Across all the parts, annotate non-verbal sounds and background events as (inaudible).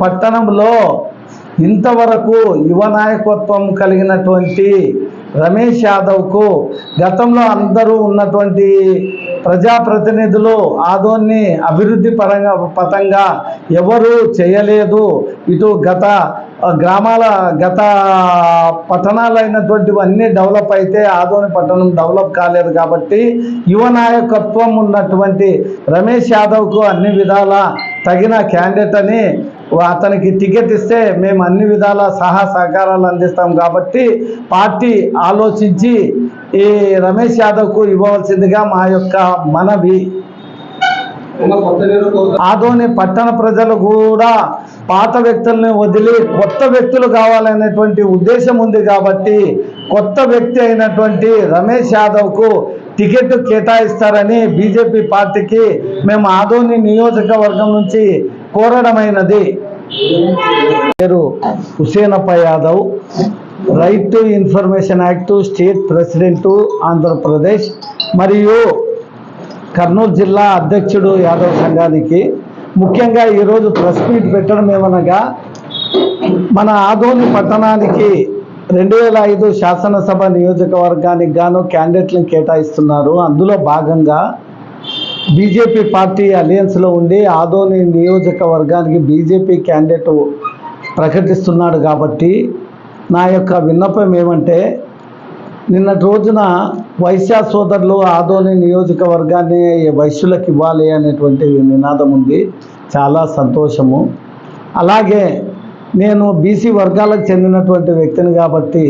పట్టణంలో ఇంతవరకు యువ నాయకత్వం కలిగినటువంటి రమేష్ యాదవ్కు గతంలో అందరూ ఉన్నటువంటి ప్రజాప్రతినిధులు ఆదోన్ని అభివృద్ధి పరంగా పథంగా ఎవరు చేయలేదు. ఇటు గత గ్రామాల గత పట్టణాలు అన్నీ డెవలప్ అయితే ఆదోని పట్టణం డెవలప్ కాలేదు కాబట్టి యువ నాయకత్వం ఉన్నటువంటి రమేష్ యాదవ్కు అన్ని విధాల తగిన క్యాండిడేట్ అని అతనికి టికెట్ ఇస్తే మేము అన్ని విధాల సహా సహకారాలు అందిస్తాం కాబట్టి పార్టీ ఆలోచించి ఈ రమేష్ యాదవ్కు ఇవ్వవలసిందిగా మా యొక్క మనవి. ఆదోని పట్టణ ప్రజలు కూడా పాత వ్యక్తుల్ని వదిలి కొత్త వ్యక్తులు కావాలనేటువంటి ఉద్దేశం ఉంది కాబట్టి కొత్త వ్యక్తి అయినటువంటి రమేష్ యాదవ్కు టికెట్ కేటాయిస్తారని బీజేపీ పార్టీకి మేము ఆదోని నియోజకవర్గం నుంచి కోరడమైనది. పేరు Husenappa Yadav. Right to information act state president Andhra Pradesh మరియు కర్నూలు జిల్లా అధ్యక్షుడు యాదవ్ సంఘానికి. ముఖ్యంగా ఈరోజు ప్రెస్ మీట్ పెట్టడం ఏమనగా మన ఆదోని పట్టణానికి రెండు వేల ఐదు శాసనసభ నియోజకవర్గానికి గాను క్యాండిడేట్లను కేటాయిస్తున్నారు. అందులో భాగంగా బీజేపీ పార్టీ అలయన్స్లో ఉండి ఆదోని నియోజకవర్గానికి బీజేపీ క్యాండిడేట్ ప్రకటిస్తున్నాడు కాబట్టి నా యొక్క విన్నపం ఏమంటే నిన్నటి రోజున వైశ్య సోదరులు ఆదోని నియోజకవర్గాన్ని వైశ్యులకు ఇవ్వాలి అనేటువంటి నినాదం ఉంది. చాలా సంతోషము. అలాగే నేను బీసీ వర్గాలకు చెందినటువంటి వ్యక్తిని కాబట్టి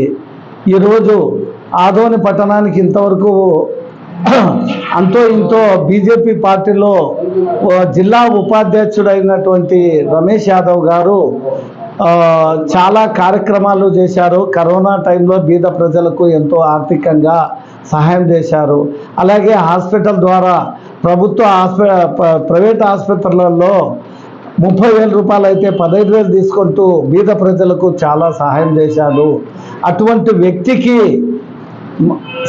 ఈరోజు ఆదోని పట్టణానికి ఇంతవరకు (clears throat) అంతో ఇంతో బీజేపీ పార్టీలో జిల్లా ఉపాధ్యక్షుడైనటువంటి రమేష్ యాదవ్ గారు చాలా కార్యక్రమాలు చేశారు. కరోనా టైంలో బీద ప్రజలకు ఎంతో ఆర్థికంగా సహాయం చేశారు. అలాగే హాస్పిటల్ ద్వారా ప్రభుత్వ హాస్పి ప్రైవేట్ ఆసుపత్రులలో ముప్పై వేల రూపాయలు అయితే పదహైదు వేలు తీసుకుంటూ బీద ప్రజలకు చాలా సహాయం చేశాడు. అటువంటి వ్యక్తికి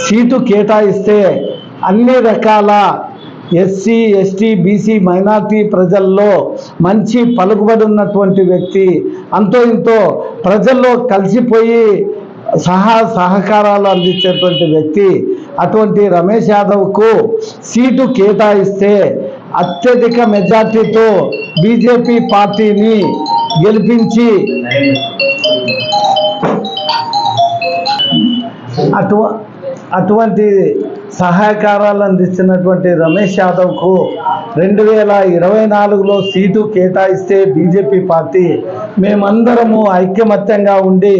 సీటు కేటాయిస్తే అన్ని రకాల ఎస్సీ ఎస్టీ బీసీ మైనార్టీ ప్రజల్లో మంచి పలుకుబడి ఉన్నటువంటి వ్యక్తి. అంతో ఇంతో ప్రజల్లో కలిసిపోయి సహా సహకారాలు అందించేటువంటి వ్యక్తి. అటువంటి రమేష్ యాదవ్కు సీటు కేటాయిస్తే అత్యధిక మెజార్టీతో బీజేపీ పార్టీని గెలిపించి అటు అటువంటి సహాయకారాలు అందిస్తున్నటువంటి రమేష్ యాదవ్కు రెండు వేల ఇరవై నాలుగులో సీటు కేటాయిస్తే బీజేపీ పార్టీ మేమందరము ఐక్యమత్యంగా ఉండి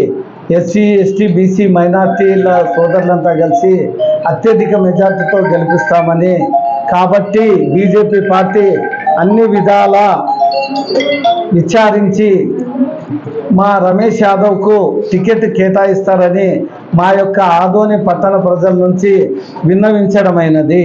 ఎస్సీ ఎస్టీ బీసీ మైనార్టీల సోదరులంతా కలిసి అత్యధిక మెజార్టీతో గెలిపిస్తామని కాబట్టి బీజేపీ పార్టీ అన్ని విధాల విచారించి మా రమేష్ యాదవ్కు టికెట్ కేటాయిస్తారని మా యొక్క ఆదోని పట్టణ ప్రజల నుంచి విన్నవించడమైనది.